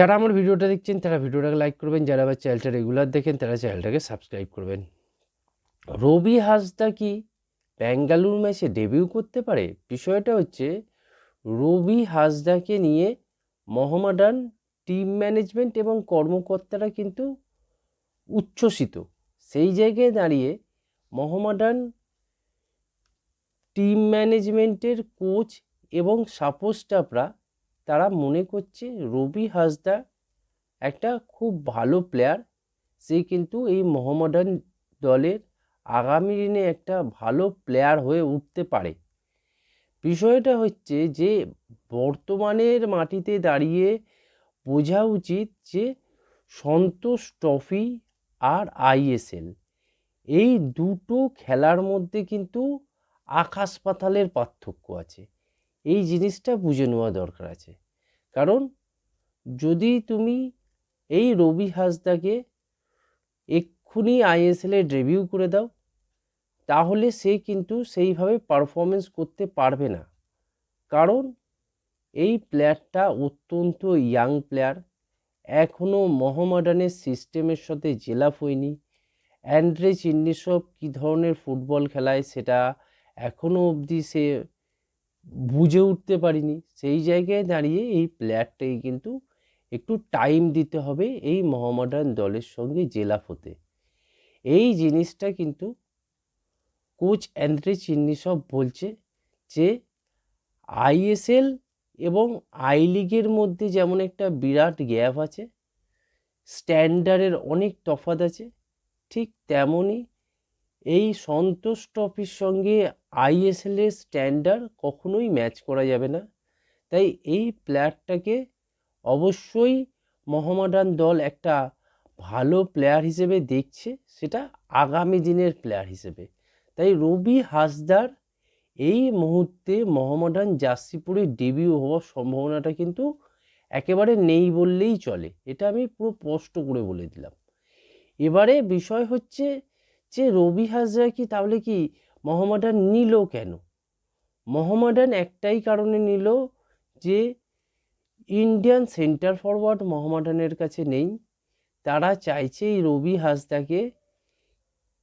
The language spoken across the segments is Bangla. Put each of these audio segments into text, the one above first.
যারা আমার ভিডিওটা দেখছেন, তারা ভিডিওটাকে লাইক করবেন। যারা আমার চ্যানেলটা রেগুলার দেখেন, তারা চ্যানেলটাকে সাবস্ক্রাইব করবেন। রবি হাসদা কি ব্যাঙ্গালুর ম্যাচে ডেবিউ করতে পারে? বিষয়টা হচ্ছে, রবি হাসদাকে নিয়ে মোহামেডান টিম ম্যানেজমেন্ট এবং কর্মকর্তারা কিন্তু উচ্ছ্বসিত। সেই জায়গায় দাঁড়িয়ে মোহামেডান টিম ম্যানেজমেন্টের কোচ এবং সাপোর্ট স্টাফরা তারা মনে করছে রবি হাসদা একটা খুব ভালো প্লেয়ার সে কিন্তু এই মোহামেডান দলের আগামী দিনে একটা ভালো প্লেয়ার হয়ে উঠতে পারে। বিষয়টা হচ্ছে যে, বর্তমানের মাটিতে দাঁড়িয়ে বোঝা উচিত যে, সন্তোষ ট্রফি আর আইএসএল এই দুটো খেলার মধ্যে কিন্তু আকাশ পাতালের পার্থক্য আছে। এই জিনিসটা বুঝে নেওয়া দরকার আছে। কারণ যদি তুমি এই রবি হাসদাকে এক্ষুনি আইএসএলে রিভিউ করে দাও, তাহলে সে কিন্তু সেইভাবে পারফরমেন্স করতে পারবে না। কারণ এই প্লেয়ারটা অত্যন্ত ইয়াং প্লেয়ার এখনও মোহামেডানের সিস্টেমের সাথে জেলাপ হয়নি। অ্যান্ড্রে চিন্নিসব কী ধরনের ফুটবল খেলায় সেটা এখনও অবধি সে বুঝে উঠতে পারিনি। সেই জায়গায় দাঁড়িয়ে এই প্লেয়ারটাকে কিন্তু একটু টাইম দিতে হবে এই মোহামেডান দলের সঙ্গে জেলাপ হতে এই জিনিসটা কিন্তু কোচ অ্যান্ড্রে চিন্নিসব বলছে যে আইএসএল এবং আই লিগের মধ্যে যেমন একটা বিরাট গ্যাপ আছে, স্ট্যান্ডার্ডের অনেক তফাৎ আছে, ঠিক তেমনই এই সন্তোষ ট্রফির সঙ্গে আইএসএলের স্ট্যান্ডার্ড কখনোই ম্যাচ করা যাবে না। তাই এই প্লেয়ারটাকে অবশ্যই মোহামেডান দল একটা ভালো প্লেয়ার হিসেবে দেখছে, সেটা আগামী দিনের প্লেয়ার হিসেবে। তাই রবি হাসদার এই মুহূর্তে মোহামেডান জার্সিপুরে ডেবিউ হওয়ার সম্ভাবনাটা কিন্তু একেবারে নেই বললেই চলে। এটা আমি পুরো স্পষ্ট করে বলে দিলাম। এবারে বিষয় হচ্ছে যে রবি হাজরা কি তাহলে কি মোহামেডান নিল কেন? মোহামেডান একটাই কারণে নিল যে ইন্ডিয়ান সেন্টার ফরওয়ার্ড মোহামেডানের কাছে নেই। তারা চাইছে এই রবি হাসদাকে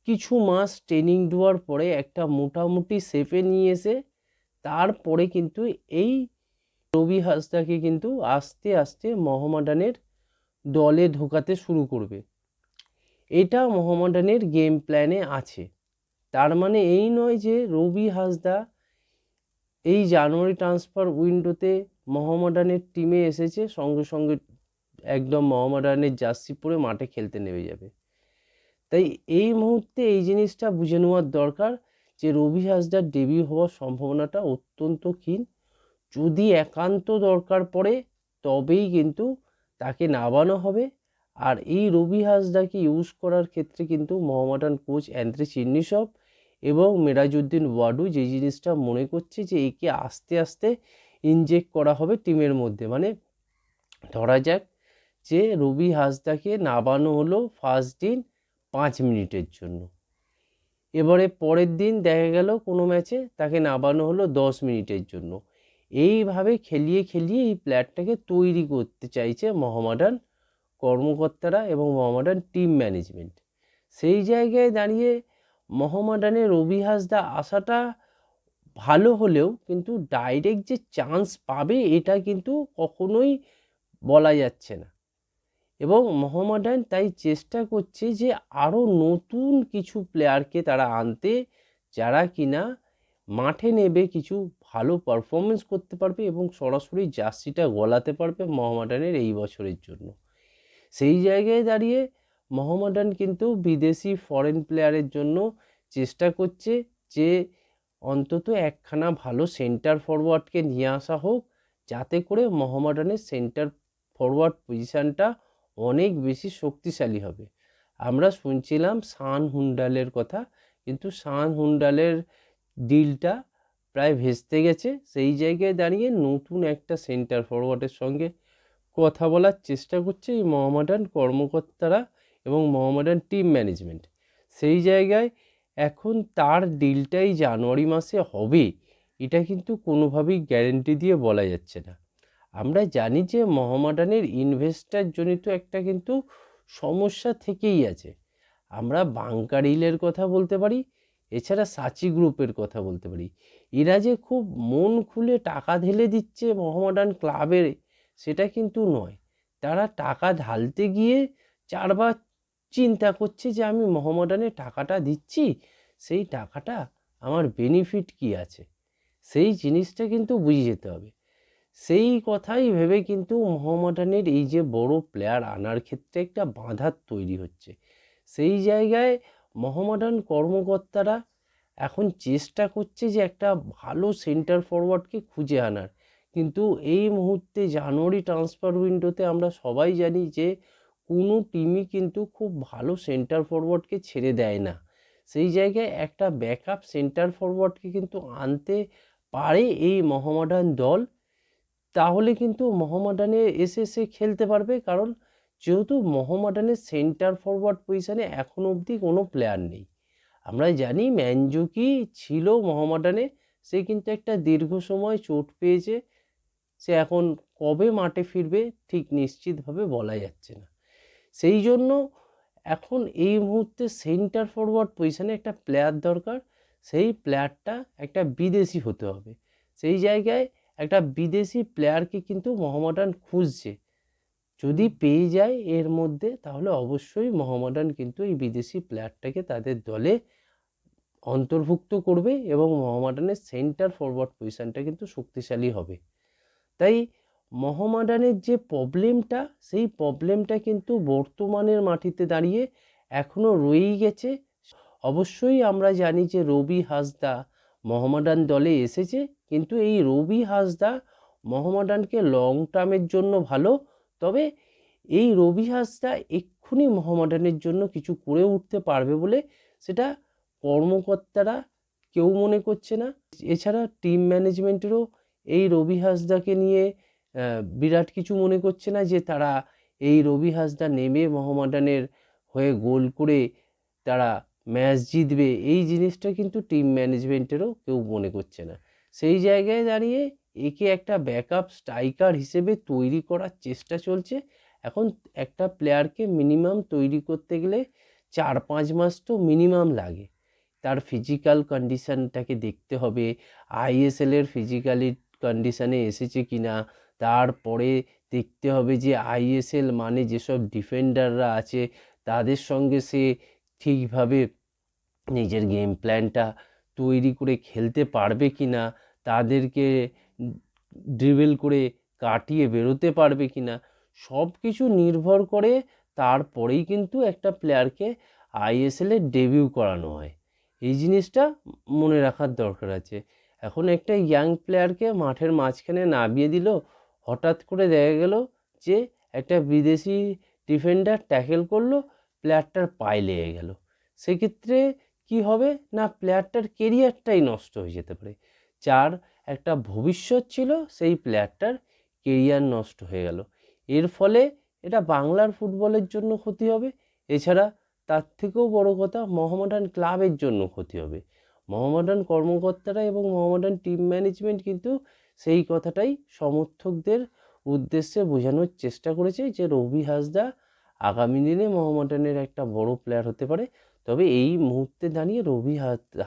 কিছু মাস ট্রেনিং দেওয়ার পরে একটা মোটামুটি সেফে নিয়ে এসে তারপরে কিন্তু এই রবি হাসদাকে কিন্তু আস্তে আস্তে মোহামেডানের দলে ঢোকাতে শুরু করবে। এটা মোহামেডানের গেম প্ল্যানে আছে। তার মানে এই নয় যে রবি হাসদা এই জানুয়ারি ট্রান্সফার উইন্ডোতে মোহামেডানের টিমে এসেছে, সঙ্গে সঙ্গে একদম মোহামেডানের জার্সি পরে মাঠে খেলতে নেমে যাবে। তাই এই মুহূর্তে এই জিনিসটা বুঝে নেওয়ার দরকার যে রবি হাসদার ডেবিউ হওয়ার সম্ভাবনাটা অত্যন্ত ক্ষীণ। যদি একান্ত দরকার পড়ে, তবেই কিন্তু তাকে নামানো হবে। আর এই রবি হাসদাকে ইউজ করার ক্ষেত্রে কিন্তু মোহামেডান কোচ অ্যান্দ্রে চিন্নিসব এবং মেরাজউদ্দিন ওয়াডু যে জিনিসটা মনে করছে যে একে আস্তে আস্তে ইনজেক্ট করা হবে টিমের মধ্যে। মানে ধরা যাক যে রবি হাসদাকে নামানো হলো ফার্স্ট দিন পাঁচ মিনিটের জন্য। এবারে পরের দিন দেখা গেল কোনো ম্যাচে তাকে নামানো হলো দশ মিনিটের জন্য। এইভাবে খেলিয়ে খেলিয়ে এই প্লেয়ারটাকে তৈরি করতে চাইছে মোহামেডান কর্মকর্তারা এবং মোহামেডান টিম ম্যানেজমেন্ট সেই জায়গায় দাঁড়িয়ে মোহামেডানে রবি হাসদা আসাটা ভালো হলেও কিন্তু ডাইরেক্ট যে চান্স পাবে এটা কিন্তু কখনোই বলা যাচ্ছে না। এবং মোহামেডান তাই চেষ্টা করছে যে আরও নতুন কিছু প্লেয়ারকে তারা আনতে, যারা কিনা মাঠে নেবে কিছু ভালো পারফরমেন্স করতে পারবে এবং সরাসরি জার্সিটা গলাতে পারবে মোহামেডানের এই বছরের জন্য। সেই জায়গায় দাঁড়িয়ে মোহামেডান কিন্তু বিদেশি ফরেন প্লেয়ারের জন্য চেষ্টা করছে যে অন্তত একখানা ভালো সেন্টার ফরওয়ার্ডকে নিয়ে আসা হোক, যাতে করে মোহামেডানের সেন্টার ফরওয়ার্ড পজিশানটা অনেক বেশি শক্তিশালী হবে। আমরা শুনছিলাম সান হুন্ডালের কথা, কিন্তু সান হুন্ডালের ডিলটা প্রায় ভেস্তে গেছে। সেই জায়গায় দাঁড়িয়ে নতুন একটা সেন্টার ফরওয়ার্ডের সঙ্গে কথা বলার চেষ্টা করছে এই মোহামেডান কর্মকর্তারা এবং মোহামেডান টিম ম্যানেজমেন্ট। সেই জায়গায় এখন তার ডিলটাই জানুয়ারি মাসে হবে, এটা কিন্তু কোনোভাবেই গ্যারেন্টি দিয়ে বলা যাচ্ছে না। আমরা জানি যে মোহামেডানের ইনভেস্টার জনিত একটা কিন্তু সমস্যা থেকেই আছে। আমরা বাংকার হিলের কথা বলতে পারি, এছাড়া সাচি গ্রুপের কথা বলতে পারি। এরা যে খুব মন খুলে টাকা ঢেলে দিচ্ছে মোহামেডান ক্লাবের সেটা কিন্তু নয়। তারা টাকা ঢালতে গিয়ে চারবার চিন্তা করছে যে আমি মোহামেডানে টাকাটা দিচ্ছি, সেই টাকাটা আমার বেনিফিট কি আছে? সেই জিনিসটা কিন্তু বুঝে যেতে হবে। সেই কথাই ভেবে কিন্তু মোহামেডানের এই যে বড় প্লেয়ার আনার ক্ষেত্রে একটা বাঁধার তৈরি হচ্ছে। সেই জায়গায় মোহামেডান কর্মকর্তারা এখন চেষ্টা করছে যে একটা ভালো সেন্টার ফরওয়ার্ডকে খুঁজে আনার। কিন্তু এই মুহূর্তে জানুয়ারি ট্রান্সফার উইন্ডোতে আমরা সবাই জানি যে কোনো টিমই কিন্তু খুব ভালো সেন্টার ফরওয়ার্ডকে ছেড়ে দেয় না। সেই জায়গায় একটা ব্যাকআপ সেন্টার ফরওয়ার্ডকে কিন্তু আনতে পারে এই মোহামেডান দল। তাহলে কিন্তু মোহামেডানে এসে সে খেলতে পারবে, কারণ যেহেতু মোহামেডানের সেন্টার ফরওয়ার্ড পজিশানে এখন অবধি কোনো প্লেয়ার নেই। আমরা জানি ম্যানজুকি ছিল মোহামেডানে, সে কিন্তু একটা দীর্ঘ সময় চোট পেয়েছে। সে এখন কবে মাঠে ফিরবে ঠিক নিশ্চিতভাবে বলা যাচ্ছে না। সেই জন্য এখন এই মুহূর্তে সেন্টার ফরওয়ার্ড পজিশানে একটা প্লেয়ার দরকার, সেই প্লেয়ারটা একটা বিদেশি হতে হবে। সেই জায়গায় একটা বিদেশি প্লেয়ারকে কিন্তু মোহামেডান খুঁজছে। যদি পেয়ে যায় এর মধ্যে তাহলে অবশ্যই মোহামেডান কিন্তু এই বিদেশি প্লেয়ারটাকে তাদের দলে অন্তর্ভুক্ত করবে এবং মোহামেডানের সেন্টার ফরওয়ার্ড পজিশানটা কিন্তু শক্তিশালী হবে। তাই মোহামেডানের যে প্রবলেমটা, সেই প্রবলেমটা কিন্তু বর্তমানের মাটিতে দাঁড়িয়ে এখনও রয়েই গেছে। অবশ্যই আমরা জানি যে রবি হাসদা মোহামেডান দলে এসেছে, কিন্তু এই রবি হাসদা মোহামেডানকে লং টার্মের জন্য ভালো, তবে এই রবি হাসদা এক্ষুনি মোহামেডানের জন্য কিছু করে উঠতে পারবে বলে সেটা কর্মকর্তারা কেউ মনে করছে না। এছাড়া টিম ম্যানেজমেন্টেরও এই রবি হাসদাকে নিয়ে বিরাট কিছু মনে করছে না যে তারা এই রবি হাসদা নেমে মোহামেডানের হয়ে গোল করে তারা ম্যাচ জিতবে। এই জিনিসটা কিন্তু টিম ম্যানেজমেন্টেরও কেউ মনে করছে না। সেই জায়গায় দাঁড়িয়ে একে একটা ব্যাকআপ স্ট্রাইকার হিসেবে তৈরি করার চেষ্টা চলছে। এখন একটা প্লেয়ারকে মিনিমাম তৈরি করতে গেলে চার পাঁচ মাস তো মিনিমাম লাগে। তার ফিজিক্যাল কন্ডিশানটাকে দেখতে হবে। আইএসএলের ফিজিক্যালি কন্ডিশানে এসেছে কি না, তারপরে দেখতে হবে যে আইএসএল মানে যেসব ডিফেন্ডাররা আছে, তাদের সঙ্গে সে ঠিকভাবে নিজের গেম প্ল্যানটা তৈরি করে খেলতে পারবে কি না, তাদেরকে ড্রিবেল করে কাটিয়ে বেরোতে পারবে কি না সব কিছু নির্ভর করে তারপরেই কিন্তু একটা প্লেয়ারকে আইএসএলে ডেবিউ করানো হয়। এই জিনিসটা মনে রাখার দরকার আছে। এখন একটা ইয়াং প্লেয়ারকে মাঠের মাঝখানে নামিয়ে দিল, হঠাৎ করে দেখা গেল যে একটা বিদেশি ডিফেন্ডার ট্যাকেল করল প্লেয়ারটার পায়ে লেগে গেল। সেক্ষেত্রে কি হবে? না প্লেয়ারটার কেরিয়ারটাই নষ্ট হয়ে যেতে পারে। যার একটা ভবিষ্যৎ ছিল, সেই প্লেয়ারটার কেরিয়ার নষ্ট হয়ে গেল। এর ফলে এটা বাংলার ফুটবলের জন্য ক্ষতি হবে। এছাড়া তার থেকেও বড় কথা মোহামেডান ক্লাবের জন্য ক্ষতি হবে। মোহামেডান কর্মকর্তারা এবং মোহামেডান টিম ম্যানেজমেন্ট কিন্তু সেই কথাটাই সমর্থকদের উদ্দেশ্যে বোঝানোর চেষ্টা করেছে যে রবি হাসদা আগামী দিনে মোহামেডানের একটা বড় প্লেয়ার হতে পারে। তবে এই মুহূর্তে দাঁড়িয়ে রবি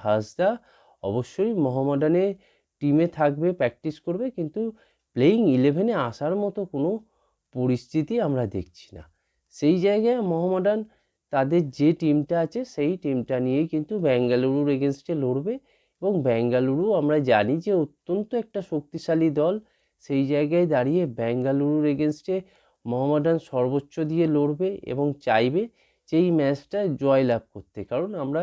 হাসদা অবশ্যই মোহামেডানে টিমে থাকবে প্র্যাকটিস করবে, কিন্তু প্লেয়িং ইলেভেনে আসার মতো কোনো পরিস্থিতি আমরা দেখছি না। সেই জায়গায় মোহামেডান তাদের যে টিমটা আছে, সেই টিমটা নিয়েই কিন্তু বেঙ্গালুরুর এগেনস্টে লড়বে এবং বেঙ্গালুরু আমরা জানি যে অত্যন্ত একটা শক্তিশালী দল। সেই জায়গায় দাঁড়িয়ে বেঙ্গালুরুর এগেনস্টে মোহামেডান সর্বোচ্চ দিয়ে লড়বে এবং চাইবে যে এই ম্যাচটা জয়লাভ করতে। কারণ আমরা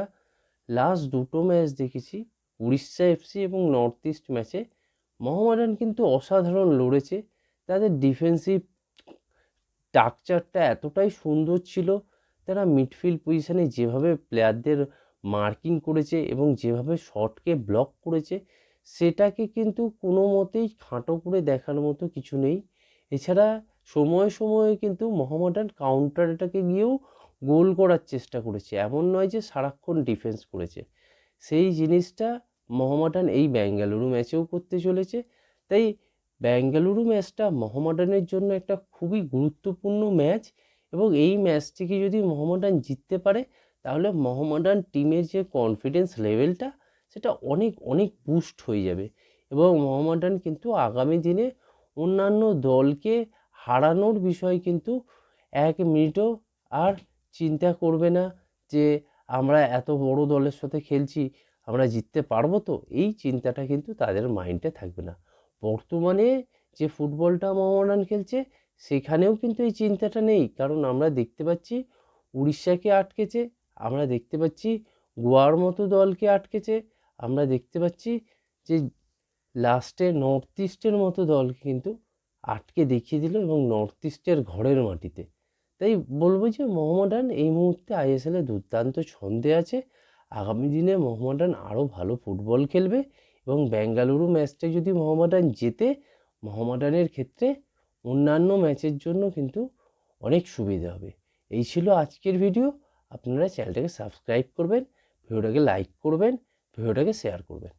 লাস্ট দুটো ম্যাচ দেখেছি, উড়িষ্যা এফসি এবং নর্থ ইস্ট ম্যাচে মোহামেডান কিন্তু অসাধারণ লড়েছে। তাদের ডিফেন্সিভ স্ট্রাকচারটা এতটাই সুন্দর ছিল তারা মিডফিল্ড পজিশানে যেভাবে প্লেয়ারদের মার্কিং করেছে এবং যেভাবে শটকে ব্লক করেছে, সেটাকে কিন্তু কোনো মতেই খাঁটো করে দেখার মতো কিছু নেই। এছাড়া সময়ে সময়ে কিন্তু মোহামেডান কাউন্টার এটাকে গিয়েও গোল করার চেষ্টা করেছে। এমন নয় যে সারাক্ষণ ডিফেন্স করেছে। সেই জিনিসটা মোহামেডান এই ব্যাঙ্গালুরু ম্যাচেও করতে চলেছে। তাই ব্যাঙ্গালুরু ম্যাচটা মোহামেডানের জন্য একটা খুবই গুরুত্বপূর্ণ ম্যাচ এবং এই ম্যাচটিকে যদি মোহামেডান জিততে পারে, তাহলে মোহামেডান টিমের যে কনফিডেন্স লেভেলটা সেটা অনেক অনেক বুস্ট হয়ে যাবে। এবং মোহামেডান কিন্তু আগামী দিনে অন্যান্য দলকে হারানোর বিষয় কিন্তু এক মিনিটও আর চিন্তা করবে না যে আমরা এত বড় দলের সাথে খেলছি, আমরা জিততে পারব তো, এই চিন্তাটা কিন্তু তাদের মাইন্ডে থাকবে না। বর্তমানে যে ফুটবলটা মোহামেডান খেলছে সেখানেও কিন্তু এই চিন্তাটা নেই। কারণ আমরা দেখতে পাচ্ছি উড়িষ্যাকে আটকেছে, আমরা দেখতে পাচ্ছি গোয়ার মতো দলকে আটকেছে, আমরা দেখতে পাচ্ছি যে লাস্টে নর্থ ইস্টের মতো দলকে কিন্তু আটকে দেখিয়ে দিল এবং নর্থ ইস্টের ঘরের মাটিতে। তাই বলব যে মোহামেডান এই মুহূর্তে আইএসএলে দুর্দান্ত ছন্দে আছে। আগামী দিনে মোহামেডান আরও ভালো ফুটবল খেলবে এবং বেঙ্গালুরু ম্যাচটা যদি মোহামেডান জেতে, মোহামেডানের ক্ষেত্রে অন্যান্য ম্যাচের জন্য কিন্তু অনেক সুবিধা হবে। এই ছিল আজকের ভিডিও আপনারা চ্যানেলটাকে সাবস্ক্রাইব করবেন ভিডিওটাকে লাইক করবেন ভিডিওটাকে শেয়ার করবেন।